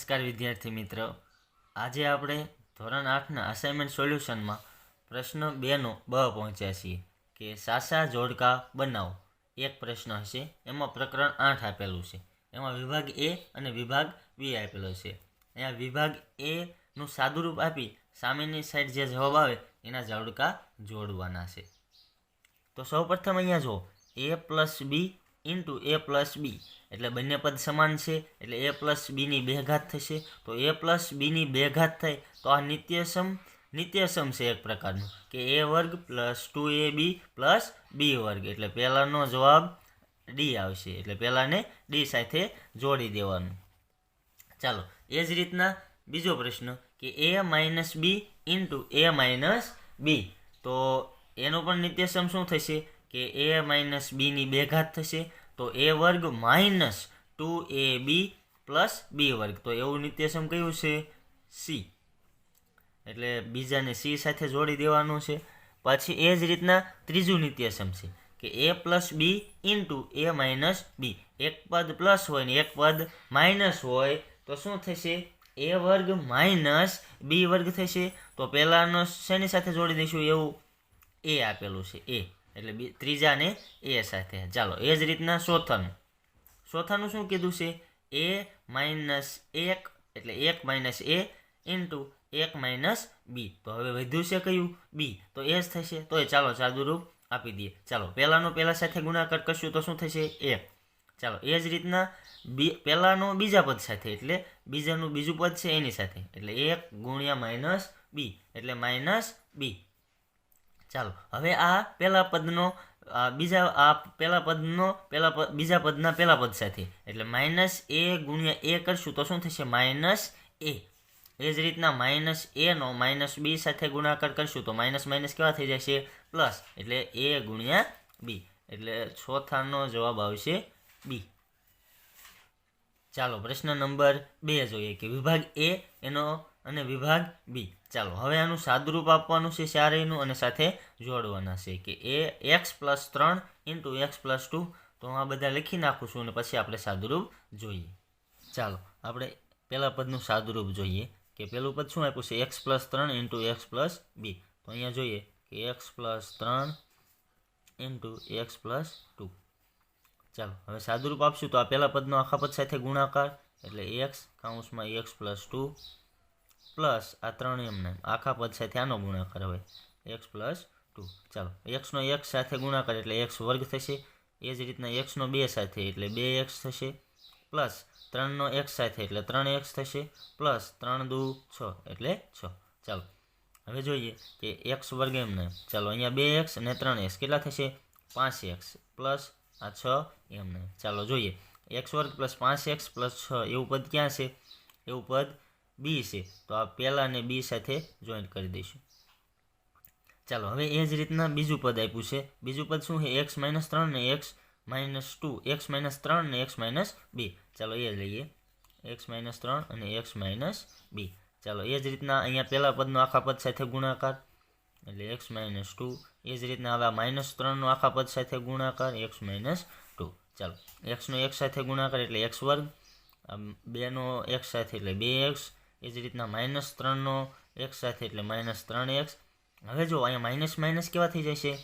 નમસ્કાર વિદ્યાર્થી મિત્રો. આજે આપણે ધોરણ આઠના અસાઇનમેન્ટ સોલ્યુશનમાં પ્રશ્ન બેનો બ પહોંચ્યા છીએ કે સાસા જોડકા બનાવો. એક પ્રશ્ન હશે, એમાં પ્રકરણ આઠ આપેલું છે. એમાં વિભાગ એ અને વિભાગ બી આપેલો છે. અહીંયા વિભાગ એનું સાદુરૂપ આપી સામેની સાઈડ જે જવાબ આવે, એના જોડકા જોડવાના છે. તો સૌપ્રથમ અહીંયા જુઓ A plus B into A plus B એટલે બંને પદ સમાન છે, એટલે એ પ્લસ બીની બે ઘાત થશે. તો એ પ્લસ બીની બે ઘાત થાય, તો આ નિત્યસમ નિત્યસમ છે એક પ્રકારનું, કે એ વર્ગ plus two A B plus B વર્ગ. એટલે પહેલાંનો જવાબ ડી આવશે, એટલે પહેલાંને ડી સાથે જોડી દેવાનું. ચાલો, એ જ રીતના બીજો પ્રશ્ન, કે A minus B into A minus B તો એનો પણ નિત્યસમ શું થશે? કે એ માઇનસ બીની બે ઘાત થશે, તો એ વર્ગ minus two A B plus B વર્ગ. તો એવું નિત્યસમ કયું છે? સી. એટલે બીજાને સી સાથે જોડી દેવાનું છે. પછી એ જ રીતના ત્રીજું નિત્યસમ છે કે A plus B into A minus B. એક પદ પ્લસ હોય ને એક પદ માઇનસ હોય, તો શું થશે? એ વર્ગ માઇનસ બી વર્ગ થશે. તો પહેલાંનો શેની સાથે જોડી દઈશું? એવું એ આપેલું છે, એ. એટલે બી ત્રીજાને એ સાથે. ચાલો, એ જ રીતના ચોથાનું. ચોથાનું શું કીધું છે? એ માઇનસ એક, એટલે એક માઇનસ એ ઇન્ટુ એક માઇનસ બી. તો હવે વધ્યું છે કયું? બી. તો એ જ થશે. તો એ ચાલો સાદુરૂપ આપી દઈએ. ચાલો, પહેલાંનો પહેલાં સાથે ગુણાકાર કરશું તો શું થશે? એ. ચાલો, એ જ રીતના બી પહેલાંનો બીજા પદ સાથે, એટલે બીજાનું બીજું પદ છે એની સાથે. એટલે એક ગુણ્યા માઇનસ બી. એટલે માઇનસ બી. ચાલો, હવે આ પહેલા પદનો બીજા, આ પહેલા પદનો, પહેલા પદ બીજા પદના પહેલા પદ સાથે. એટલે માઇનસ એ ગુણ્યા એ કરશું તો શું થશે? માઇનસ એ. એ જ રીતના માઇનસ એનો માઇનસ બી સાથે ગુણાકાર કરશું તો માઇનસ માઇનસ કેવા થઈ જશે? પ્લસ, એટલે એ ગુણ્યા બી. એટલે ચોથાનો જવાબ આવશે બી. ચાલો, પ્રશ્ન નંબર બે જોઈએ કે વિભાગ એ એનો અને વિભાગ બી ચાલો, હવે આનું સાદુરૂપ આપવાનું છે ચારેયનું અને સાથે જોડવાના છે કે એ એક્સ પ્લસ ત્રણ ઇન્ટુ એક્સ પ્લસ ટુ તો હું આ બધા લખી નાખું છું અને પછી આપણે સાદુરૂપ જોઈએ. ચાલો, આપણે પહેલાં પદનું સાદુરૂપ જોઈએ કે પહેલું પદ શું આપ્યું છે? એક્સ પ્લસ ત્રણ ઇન્ટુ એક્સ પ્લસ બી તો અહીંયા જોઈએ કે એક્સ પ્લસ ત્રણ ઇન્ટુ એક્સ પ્લસ ટુ ચાલો, હવે સાદુરૂપ આપશું તો આ પહેલા પદનો આખા પદ સાથે ગુણાકાર એટલે એક્સ કાઉન્સમાં એક્સ પ્લસ ટુ પ્લસ આ ત્રણ એમને આખા પદ સાથે આનો ગુણાકાર હોય. X plus two. ચાલો, એક્સનો એક્સ સાથે ગુણાકાર એટલે એક્સ વર્ગ થશે. એ જ રીતના એક્સનો બે સાથે એટલે બે એક્સ થશે. પ્લસ ત્રણનો એક્સ સાથે એટલે ત્રણ એક્સ થશે. પ્લસ ત્રણ દુ છ એટલે છ. ચાલો, હવે જોઈએ કે એક્સ વર્ગ એમને, ચાલો અહીંયા બે એક્સ અને ત્રણ એક્સ કેટલા થશે? પાંચ એક્સ પ્લસ આ છ એમને. ચાલો જોઈએ, એક્સ વર્ગ પ્લસ પાંચ એક્સ પ્લસ છ એવું પદ ક્યાં છે? એવું પદ બી છે. તો આ પહેલાં ને બી સાથે જોઈન્ટ કરી દઈશું. ચાલો, હવે એ જ રીતના બીજું પદ આપ્યું છે. બીજું પદ શું છે? એક્સ માઇનસ ત્રણ ને X minus two. X minus ત્રણ ને એક્સ માઇનસ બી. ચાલો, એ લઈએ. એક્સ માઇનસ ત્રણ અને એક્સ માઇનસ બી. ચાલો, એ જ રીતના અહીંયા પહેલા પદનો આખા પદ સાથે ગુણાકાર. એટલે એક્સ માઇનસ ટુ. એ જ રીતના હવે માઇનસ ત્રણનો આખા પદ સાથે ગુણાકાર. X minus two. ચાલો, એક્સનો એક સાથે ગુણાકાર એટલે એક્સ વર્ગ. બેનો એક સાથે એટલે બે એક્સ. એ જ રીતના માઇનસ ત્રણનો એક્સ સાથે એટલે માઇનસ ત્રણ એક્સ. હવે જો અહીંયા માઇનસ માઇનસ કેવા થઈ જશે?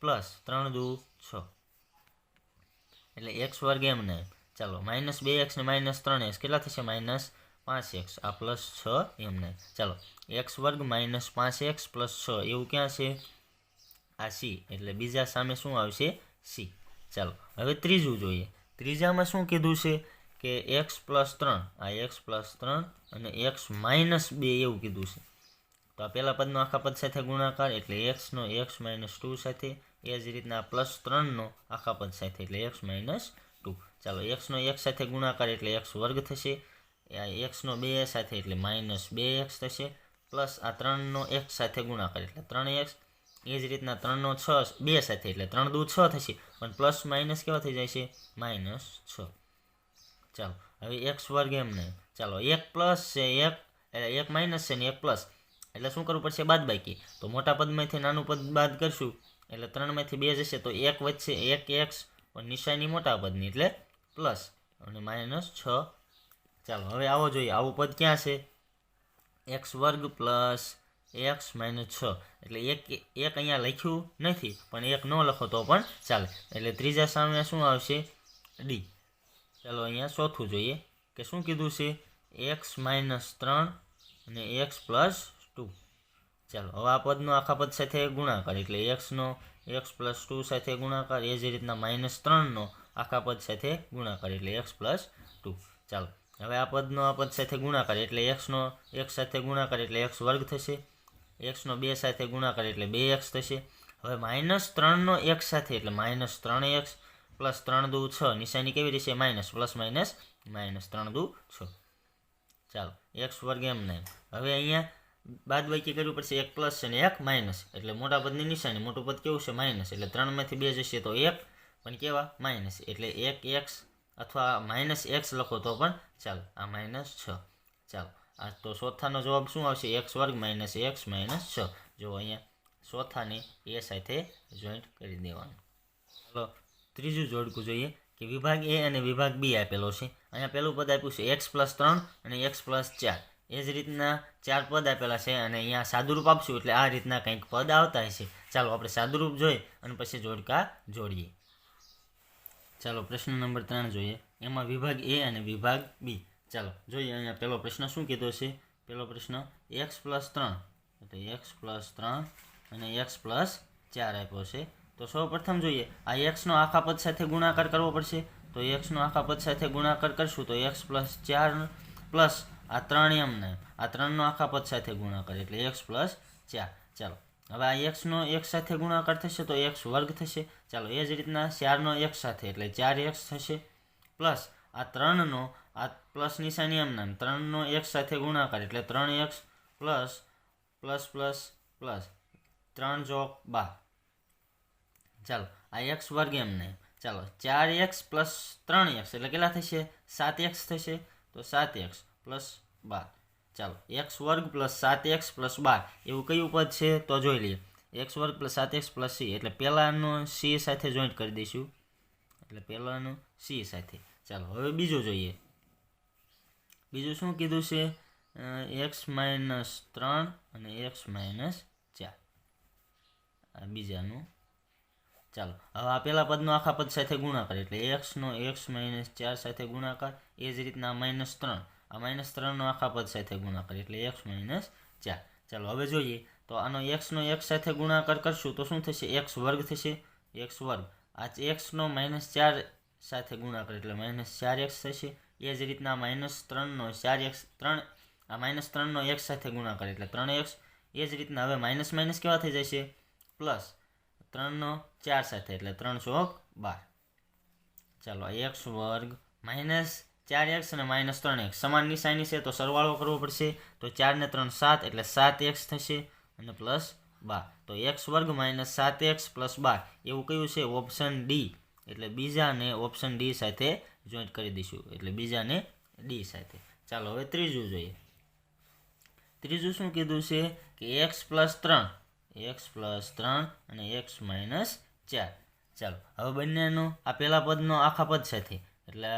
પ્લસ ત્રણ દુ છ. એટલે એક્સ વર્ગ એમ ને. ચાલો, માઇનસ બે એક્સ ને માઇનસ ત્રણ એક્સ. કેટલા થશે? માઇનસ પાંચ એક્સ. આ પ્લસ છ એમને ચાલો, એક્સ વર્ગ માઇનસ પાંચ એક્સ પ્લસ છ. એવું ક્યાં છે? આ સી. એટલે બીજા સામે શું આવશે? સી. ચાલો, હવે ત્રીજું જોઈએ. ત્રીજામાં શું કીધું છે? કે એક્સ પ્લસ ત્રણ. આ એક્સ પ્લસ ત્રણ અને એક્સ માઇનસ બે એવું કીધું છે. તો આ પહેલા પદનો આખા પદ સાથે ગુણાકાર એટલે એક્સનો એક્સ માઇનસ ટુ સાથે, એ જ રીતના પ્લસ ત્રણનો આખા પદ સાથે એટલે એક્સ માઇનસ ટુ. ચાલો એક્સનો એક સાથે ગુણાકાર એટલે એક્સ વર્ગ થશે, આ એક્સનો બે સાથે એટલે માઇનસ બે એક્સ થશે, પ્લસ આ ત્રણનો એક સાથે ગુણાકાર એટલે ત્રણ એક્સ એ જ રીતના ત્રણનો છ બે સાથે એટલે ત્રણ દૂ છ થશે, પણ પ્લસ માઇનસ કેવા થઈ જાય છે માઇનસ છ. ચાલો, હવે એક્સ વર્ગ એમ નહીં. ચાલો, એક પ્લસ છે એક, એટલે એક માઇનસ છે ને એક પ્લસ એટલે શું કરવું પડશે? બાદ બાકી તો મોટા પદમાંથી નાનું પદ બાદ કરશું. એટલે ત્રણમાંથી બે જશે, તો એક વચ્ચે એક એક્સ નિશાની મોટા પદની, એટલે પ્લસ અને માઇનસ છ. ચાલો, હવે આવો જોઈએ, આવું પદ ક્યાં છે? એક્સ વર્ગ પ્લસ એક્સ માઇનસ છ. એટલે એક એક અહીંયા લખ્યું નથી, પણ એક ન લખો તો પણ ચાલે. એટલે ત્રીજા સામે શું આવશે? ડી ચાલો અહીંયા ચોથું જોઈએ કે શું કીધું છે? એક્સ માઇનસ ત્રણ અને એક્સ પ્લસ ટુ ચાલો, હવે આ પદનો આખા પદ સાથે ગુણાકાર, એટલે એક્સનો એક્સ પ્લસ ટુ સાથે ગુણાકાર, એ જ રીતના માઇનસ ત્રણનો આખા પદ સાથે ગુણાકાર, એટલે એક્સ પ્લસ ટુ ચાલો, હવે આ પદનો આ પદ સાથે ગુણાકાર, એટલે એક્સનો એક્સ સાથે ગુણાકાર, એટલે એક્સ વર્ગ થશે. એક્સનો બે સાથે ગુણાકાર, એટલે બે એક્સ થશે. હવે માઇનસ ત્રણનો એક્સ સાથે, એટલે માઇનસ ત્રણ એક્સ પ્લસ ત્રણ દુ છ. નિશાની કેવી રીતે માઇનસ. Plus minus. માઇનસ ત્રણ દુ છ. ચાલો એક્સ વર્ગ એમ નહીં હવે અહીંયા બાદ બાકી કરવું પડશે એક પ્લસ છે ને એક માઇનસ. એટલે મોટા પદની નિશાની. મોટું પદ કેવું છે? માઇનસ. એટલે ત્રણમાંથી બે જશે તો એક. પણ કેવા? માઇનસ. એટલે એક એક્સ અથવા માઇનસ એક્સ લખો તો પણ ચાલો. આ માઇનસ છ. ચાલો, આ તો ચોથાનો જવાબ શું આવશે? એક્સ વર્ગ માઇનસ એક્સ માઇનસ છ. જો અહીંયા ચોથાને એ સાથે જોઈન્ટ કરી દેવાનું. ચાલો ત્રીજું જોડકું જોઈએ કે વિભાગ એ અને વિભાગ બી આપેલો છે. અહીંયા પહેલું પદ આપ્યું છે એક્સ પ્લસ ત્રણ અને એક્સ પ્લસ ચાર. એ જ રીતના ચાર પદ આપેલા છે અને અહીંયા સાદુરૂપ આપશું એટલે આ રીતના કંઈક પદ આવતા હશે. ચાલો આપણે સાદુરૂપ જોઈ અને પછી જોડકા જોડીએ. ચાલો પ્રશ્ન નંબર ત્રણ જોઈએ. એમાં વિભાગ એ અને વિભાગ બી. ચાલો જોઈએ અહીંયા પહેલો પ્રશ્ન શું કીધો છે? પહેલો પ્રશ્ન એક્સ પ્લસ ત્રણ. એટલે એક્સ પ્લસ ત્રણ અને એક્સ પ્લસ ચાર આપ્યો છે. તો સૌ પ્રથમ જોઈએ, આ એક્સનો આખા પદ સાથે ગુણાકાર કરવો પડશે. તો એક્સનો આખા પદ સાથે ગુણાકાર કરશું તો એક્સ પ્લસ ચાર પ્લસ આ ત્રણ એમને, આ ત્રણનો આખા પદ સાથે ગુણાકાર એટલે એક્સ પ્લસ ચાર. ચાલો, હવે આ એક્સનો એક સાથે ગુણાકાર થશે તો એક્સ વર્ગ થશે. ચાલો, એ જ રીતના ચારનો એક સાથે એટલે ચાર એક્સ થશે પ્લસ આ ત્રણનો, આ પ્લસ નિશાની એમ નામ ત્રણનો એક સાથે ગુણાકાર એટલે ત્રણ X plus plus plus plus ત્રણ ચોક બાર. ચાલો, આ એક્સ વર્ગ એમ નહીં ચાલો, ચાર એક્સ પ્લસ ત્રણ એક્સ એટલે કેટલા થશે? સાત એક્સ થશે, તો સાત એક્સ પ્લસ બાર. ચાલો એક્સ વર્ગ પ્લસ સાત એક્સ પ્લસ બાર, એવું કયું પદ છે? તો જોઈ લઈએ. એક્સ વર્ગ પ્લસ સાત એક્સ પ્લસ સી એટલે પહેલાંનું સી સાથે જોઈન્ટ કરી દઈશું. એટલે પહેલાંનું સી સાથે. ચાલો, હવે બીજું જોઈએ. બીજું શું કીધું છે? એક્સ માઇનસ ત્રણ અને એક્સ માઇનસ ચાર. આ બીજાનું ચાલો, હવે આ પહેલા પદનો આખા પદ સાથે ગુણાકાર, એટલે એક્સનો એક્સ માઇનસ ચાર સાથે ગુણાકાર, એ જ રીતના માઇનસ ત્રણ. આ માઇનસ ત્રણનો આખા પદ સાથે ગુણાકાર, એટલે એક્સ માઇનસ ચાર. ચાલો, હવે જોઈએ. તો આનો એક્સનો એક્સ સાથે ગુણાકાર કરશું, તો શું થશે? એક્સ વર્ગ થશે. એક્સ વર્ગ. આ એક્સનો માઇનસ ચાર સાથે ગુણાકાર, એટલે માઇનસ ચાર એક્સ થશે. એ જ રીતના માઇનસ ત્રણનો ચાર એક્સ ત્રણ, આ માઇનસ ત્રણનો એક્સ સાથે ગુણાકાર, એટલે ત્રણ એક્સ એ જ રીતના હવે માઇનસ માઇનસ કેવા થઈ જશે? પ્લસ ત્રણનો ચાર સાથે, એટલે ત્રણ ચોક બાર. ચાલો એક્સ વર્ગ માઇનસ ચાર એક્સ અને માઇનસ ત્રણ એક્સ. સમાન નિશાની છે, તો સરવાળો કરવો પડશે. તો ચારને ત્રણ સાત, એટલે સાત એક્સ થશે અને પ્લસ બાર. તો એક્સ વર્ગ માઇનસ સાત એક્સ પ્લસ બાર. એવું કયું છે? Option D. એટલે બીજાને ઓપ્શન ડી સાથે જોઈન્ટ કરી દઈશું. એટલે બીજાને ડી સાથે. ચાલો, હવે ત્રીજું જોઈએ. ત્રીજું શું કીધું છે? કે એક્સ પ્લસ ત્રણ. એક્સ પ્લસ ત્રણ અને એક્સ માઇનસ ચાર. ચાલો, હવે બંનેનો આ પહેલા પદનો આખા પદ સાથે. એટલે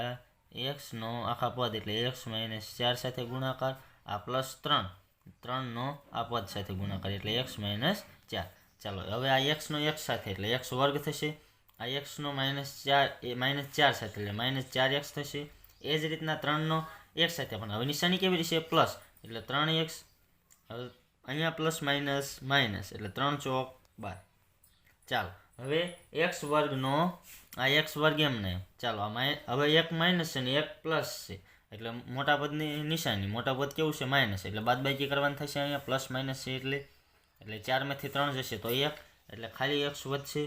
એક્સનો આખા પદ એટલે એક્સ માઇનસ ચાર સાથે ગુણાકાર, આ પ્લસ ત્રણ. ત્રણનો આ પદ સાથે ગુણાકાર, એટલે એક્સ માઇનસ ચાર. ચાલો, હવે આ એક્સનો એક્સ સાથે, એટલે એક્સ વર્ગ થશે. આ એક્સનો માઇનસ ચાર, એ માઇનસ ચાર સાથે, એટલે માઇનસ ચાર એક્સ થશે. એ જ રીતના ત્રણનો એક સાથે, પણ હવે નિશાની કેવી રીતે પ્લસ. એટલે ત્રણ એક્સ, હવે અહીંયા પ્લસ માઇનસ માઇનસ એટલે ત્રણ ચોક બાર. ચાલો, હવે એક્સ વર્ગનો આ એક્સ વર્ગ એમ નહીં ચાલો આ હવે એક માઇનસ છે ને એક પ્લસ છે. એટલે મોટા પદની નિશાની, મોટા પદ કેવું છે? માઇનસ એટલે બાદબાકી કરવાની થશે અહીંયા પ્લસ માઇનસ છે એટલે. એટલે ચારમાંથી ત્રણ જશે તો એક, એટલે ખાલી એક્સ વધશે.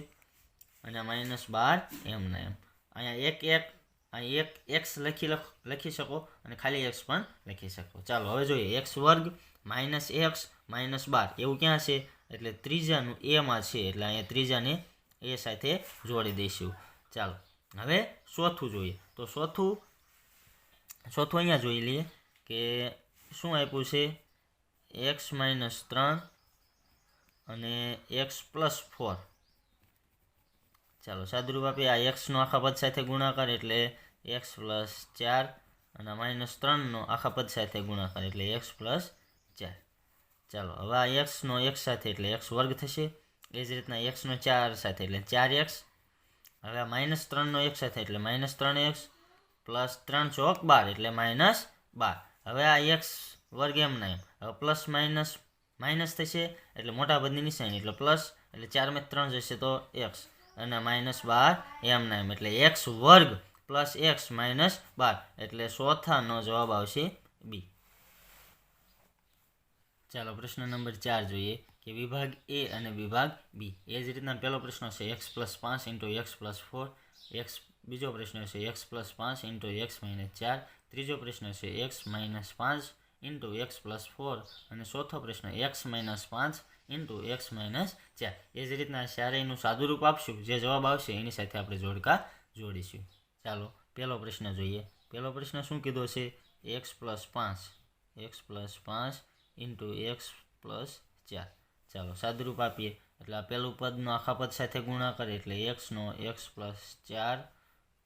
અને માઇનસ બાર એમ ને એમ. અહીંયા એક એક અહીં એક એક્સ લખી લખ, લખી શકો અને ખાલી એક્સ પણ લખી શકો. ચાલો, હવે જોઈએ. એક્સ વર્ગ માઇનસ એક્સ માઇનસ બાર. એવું ક્યાં છે? એટલે ત્રીજાનું એમાં છે. એટલે અહીંયા ત્રીજાને એ સાથે જોડી દઈશું. ચાલો, હવે ચોથું જોઈએ. તો ચોથું ચોથું અહીંયા જોઈ લઈએ કે શું આપ્યું છે? એક્સ માઇનસ ત્રણ અને એક્સ પ્લસ ફોર. ચાલો, સાદુરૂપ આપીએ. આ એક્સનો આખા પદ સાથે ગુણાકાર એટલે એક્સ પ્લસ ચાર અને માઇનસ ત્રણનો આખા પદ સાથે ગુણાકાર એટલે એક્સ પ્લસ ચાર. ચાલો, હવે આ એક્સનો એક્સ સાથે એટલે એક્સ વર્ગ થશે. એ જ રીતના એક્સનો ચાર સાથે એટલે ચાર એક્સ હવે આ માઇનસ ત્રણનો એક સાથે એટલે માઇનસ ત્રણ એક્સ પ્લસ ત્રણ ચોક બાર એટલે માઇનસ બાર. હવે આ એક્સ વર્ગ એમ નહીં. હવે પ્લસ માઇનસ માઇનસ થશે એટલે મોટા પદની નિશાની એટલે પ્લસ એટલે ચારમાં ત્રણ જશે તો એક્સ અને માઇનસ બાર એમ ના એમ એટલે એક્સ વર્ગ પ્લસ એક્સ માઇનસ બાર. એટલે ચોથાનો જવાબ આવશે બી. ચાલો, પ્રશ્ન નંબર ચાર જોઈએ કે વિભાગ એ અને વિભાગ બી. એ જ રીતના પહેલો પ્રશ્ન છે એક્સ પ્લસ પાંચ into X plus four. X, બીજો પ્રશ્ન છે એક્સ પ્લસ પાંચ ઇન્ટુ એક્સ માઇનસ ચાર. ત્રીજો પ્રશ્ન છે એક્સ માઇનસ પાંચ ઇન્ટુ એક્સ પ્લસ ફોર. અને ચોથો પ્રશ્ન એક્સ માઇનસ પાંચ ઇન્ટુ એક્સ માઇનસ ચાર એ જ રીતના ચારેયનું સાદુરૂપ આપશું, જે જવાબ આવશે, એની સાથે આપણે જોડકા જોડીશું. ચાલો, પહેલો પ્રશ્ન જોઈએ. પહેલો પ્રશ્ન શું કીધો છે? એક્સ પ્લસ પાંચ. એક્સ પ્લસ પાંચ ઇન્ટુ એક્સ પ્લસ ચાર ચાલો, સાદુરૂપ આપીએ. એટલે આ પહેલું પદનો આખા પદ સાથે ગુણાકાર એટલે એક્સનો એક્સ પ્લસ ચાર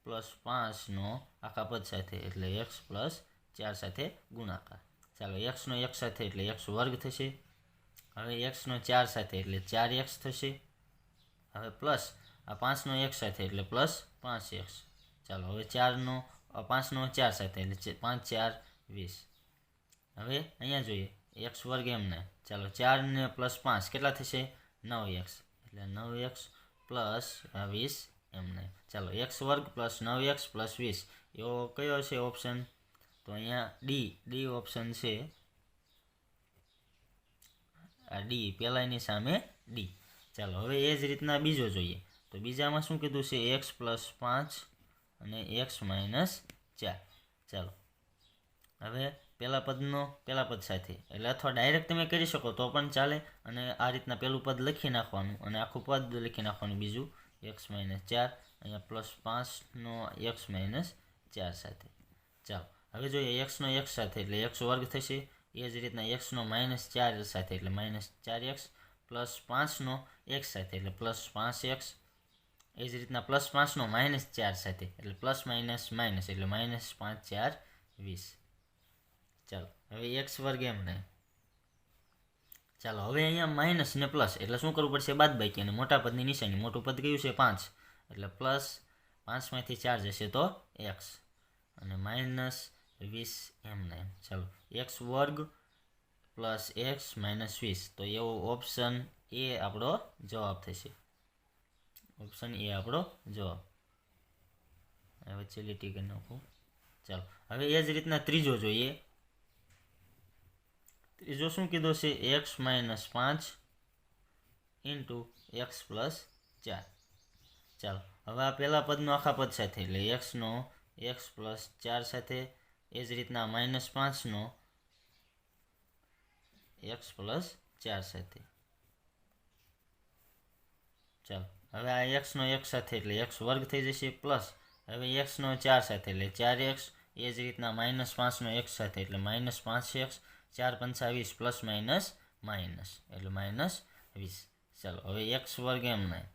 પ્લસ પાંચનો આખા પદ સાથે એટલે એક્સ પ્લસ ચાર સાથે ગુણાકાર. ચાલો એક્સનો એક્સ સાથે એટલે એક્સ વર્ગ થશે. હવે એક્સનો ચાર સાથે એટલે ચાર એક્સ થશે. હવે પ્લસ આ પાંચનો એક સાથે એટલે પ્લસ પાંચ એક્સ ચાલો, હવે ચારનો પાંચનો ચાર સાથે એટલે પાંચ ચાર વીસ. હવે અહીંયા જોઈએ એક્સ વર્ગ એમને ચાલો, ચાર ને પ્લસ પાંચ કેટલા થશે? નવ એક્સ એટલે નવ એક્સ પ્લસ વીસ એમને ચાલો એક્સ વર્ગ પ્લસ નવ એક્સ પ્લસ વીસ. એવો કયો છે ઓપ્શન તો અહીંયા ડી ડી ઓપ્શન છે. આ ડી પહેલાંની સામે ડી ચાલો, હવે એ જ રીતના બીજો જોઈએ. તો બીજામાં શું કીધું છે? એક્સ પ્લસ પાંચ અને એક્સ માઇનસ ચાર. ચાલો, હવે પહેલા પદનો, પહેલા પદ સાથે. એટલે અથવા ડાયરેક્ટ તમે કરી શકો તો પણ ચાલે અને આ રીતના પહેલું પદ લખી નાખવાનું અને આખું પદ લખી નાખવાનું બીજું. એક્સ માઇનસ ચાર, અહીંયા પ્લસ પાંચનો એક્સ માઇનસ ચાર સાથે. ચાલો, હવે જોઈએ એક્સનો એક્સ સાથે એટલે એક્સ વર્ગ થશે. એ જ રીતના એક્સનો માઇનસ ચાર સાથે, એટલે માઇનસ ચાર એક્સ પ્લસ પાંચનો એક્સ સાથે, એટલે પ્લસ પાંચ એક્સ. એ જ રીતના પ્લસ પાંચનો માઇનસ ચાર સાથે, એટલે પ્લસ માઇનસ માઇનસ એટલે માઇનસ પાંચ ચાર વીસ. ચાલો, હવે એક્સ વર્ગ એમ નહીં ચાલો, હવે અહીંયા માઇનસ ને પ્લસ એટલે શું કરવું પડશે? બાદ બાકી, અને મોટા પદની નિશાની, મોટું પદ કયું છે? પાંચ. એટલે પ્લસ પાંચમાંથી ચાર જશે તો એક્સ. અને માઇનસ વીસ એમ નાઇન ચાલો, એક્સ વર્ગ પ્લસ એક્સ માઇનસ વીસ. તો એવો ઓપ્શન એ આપણો જવાબ થશે. ઓપ્શન એ આપણો જવાબ. હવે વચ્ચે લીટી કરી નાખું. ચાલો, હવે એ જ રીતના ત્રીજો જોઈએ. ત્રીજો શું કીધો છે? એક્સ માઇનસ પાંચ ઇન્ટુ એક્સ પ્લસ ચાર. ચાલો, હવે આ પહેલાં પદનો આખા પદ સાથે, એટલે એક્સનો એક્સ પ્લસ ચાર સાથે એ જ રીતના માઇનસ પાંચનો એક્સ પ્લસ ચાર સાથે. ચાલો, હવે આ એક્સનો એક સાથે એટલે એક્સ વર્ગ થઈ જશે પ્લસ હવે એક્સનો ચાર સાથે એટલે ચાર એક્સ એ જ રીતના માઇનસ પાંચનો એક્સ સાથે એટલે માઇનસ પાંચ એક્સ ચાર પંચા વીસ પ્લસ માઇનસ માઇનસ એટલે માઇનસ વીસ. ચાલો, હવે એક્સ વર્ગ એમ નહીં.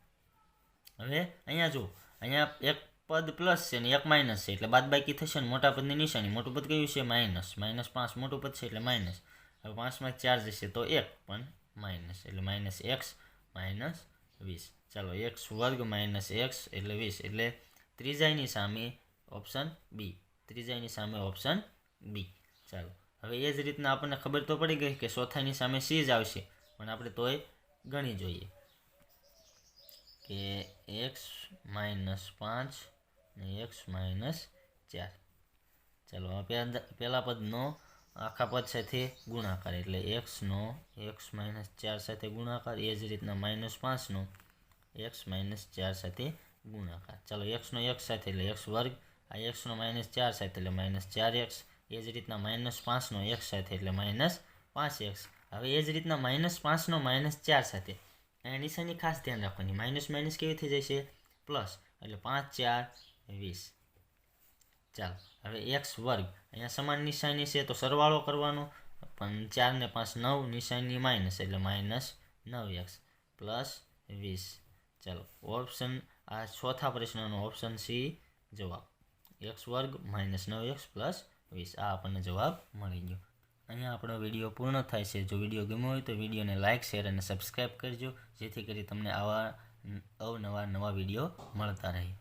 હવે અહીંયા જુઓ, અહીંયા એક પદ પ્લસ છે ને એક માઇનસ છે. એટલે બાદબાકી થશે ને મોટા પદની નિશાની. મોટું પદ કયું છે? માઇનસ. માઇનસ પાંચ મોટું પદ છે એટલે માઇનસ. હવે પાંચમાં ચાર જશે તો એક, પણ માઇનસ. એટલે માઇનસ એક્સ, માઇનસ વીસ. ચાલો, એક્સ વર્ગ માઇનસ એક્સ એટલે વીસ. એટલે ત્રીજાની સામે ઓપ્શન બી. ત્રીજાની સામે ઓપ્શન બી. ચાલો. હવે એ જ રીતના આપણને ખબર તો પડી ગઈ કે ચોથાની સામે સી જ આવશે. પણ આપણે તોય ગણી જોઈએ. કે એક્સ માઇનસ પાંચ ને એક્સ માઇનસ ચાર. ચાલો, આ પહેલાં પદનો આખા પદ સાથે ગુણાકાર, એટલે એક્સનો એક્સ માઇનસ ચાર સાથે ગુણાકાર, એ જ રીતના માઇનસ પાંચનો એક્સ માઇનસ ચાર સાથે ગુણાકાર. ચાલો, એક્સનો એક્સ સાથે, એટલે એક્સ વર્ગ, આ એક્સનો માઇનસ ચાર સાથે, એટલે માઇનસ ચાર એક્સ. એ જ રીતના માઇનસ પાંચનો એક્સ સાથે, એટલે માઇનસ પાંચ એક્સ. હવે એ જ રીતના માઇનસ પાંચનો માઇનસ ચાર સાથે. અહીંયા નિશાની ખાસ ધ્યાન રાખવાની. માઇનસ માઇનસ કેવી થઈ જશે? પ્લસ. એટલે પાંચ ચાર વીસ. ચાલો, હવે એક્સ વર્ગ. અહીંયા સમાન નિશાની છે તો સરવાળો કરવાનો. પણ ચાર ને પાંચ નવ નિશાની માઇનસ, એટલે માઇનસ નવ એક્સ પ્લસ વીસ. ચાલો, ઓપ્શન, આ ચોથા પ્રશ્નનો ઓપ્શન સી જવાબ. એક્સ વર્ગ માઇનસ નવ એક્સ પ્લસ વીસ. આ આપણને જવાબ મળી ગયો. અહીંયા આપણો વીડિયો પૂર્ણ થાય છે. જો વીડિયો ગમ્યો હોય તો વિડીયોને લાઇક, શેર અને સબસ્ક્રાઈબ કરજો. જેથી કરી તમને આવા અવનવા નવા વીડિયો મળતા રહે.